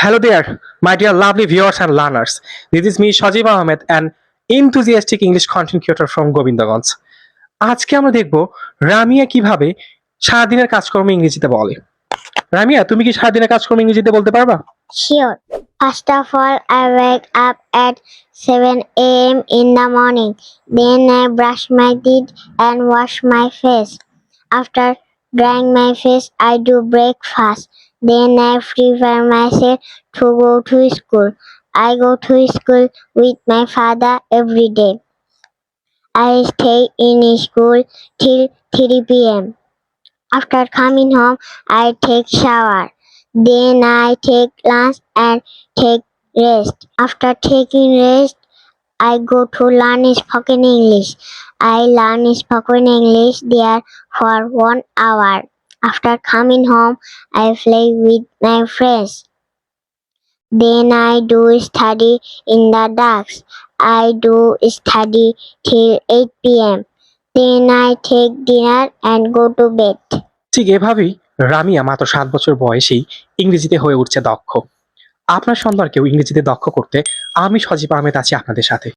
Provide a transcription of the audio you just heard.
Hello there, my dear lovely viewers and learners. This is me, Shajib Ahmed, an enthusiastic English content creator from Gobindaganj আজকে আমরা দেখব রামিয়া কীভাবে সারাদিনের কাজকর্ম ইংরেজিতে বলে রামিয়া তুমি কি সারাদিনের কাজকর্ম ইংরেজিতে বলতে পারবা Sure. First of all, I wake up at 7 a.m. in the morning. Then I brush my teeth and wash my face. After drying my face, I do breakfast. Then I prepare myself to go to school. I go to school with my father every day. I stay in school till 3 p.m. After coming home, I take shower. Then I take lunch and take rest. After taking rest, I go to learn spoken English. I learn spoken English there for one hour. After coming home, I play with my friends. Then I do study in the dusk. I do study till 8 p.m. Then I take dinner and go to bed. ঠিক এভাবেই রামিয়া মাত্র সাত বছর বয়সেই ইংরেজিতে হয়ে উঠছে দক্ষ আপনার সন্তানকেও ইংরেজিতে দক্ষ করতে আমি সজীব আহমেদ আছি আপনাদের সাথে